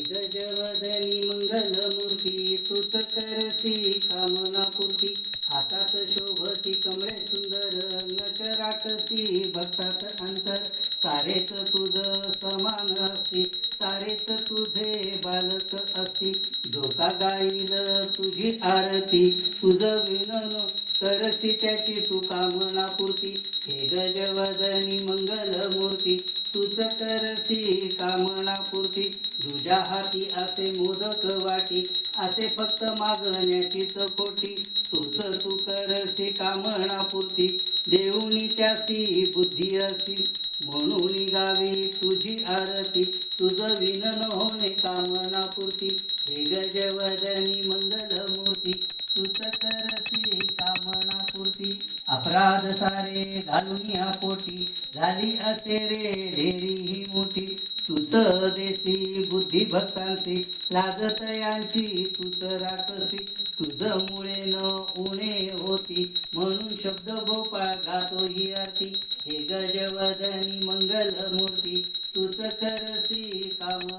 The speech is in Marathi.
गजवदनी मंगलमूर्ती तुझ करसी कामना पूर्ती हातात शोभती कमळे सुंदर नट राकसी भक्तात अंतर. सारेच तुझ समान असती सारेच तुझे बालक असती. धोका गाईल तुझी आरती तुझ विनन करसी त्याची तू कामना पूर्ती हे गजवदनी मंगलमूर्ती तुझ करसी कामना पूर्ती तुझ्या हाती असे मोदक वाटी असे फक्त मागण्याचीच खोटी तुझ तू करसी कामना पूर्ती देऊनी त्यासी बुद्धी असी म्हणून गावी तुझी आरती तुझ विनन होणे कामना पूर्ती हे गजवदनी मग अपराध सारे घालून या पोटी. झाली असे रे ढेरी ही मोठी. तुच देसी बुद्धी भक्तांची लाजत यांची तुच राखसी तुझ मुळे न उणे होती. म्हणून शब्द गोपाळ गातो ही आरती. हे गजवदनी मंगल मूर्ती तुच करसी कामना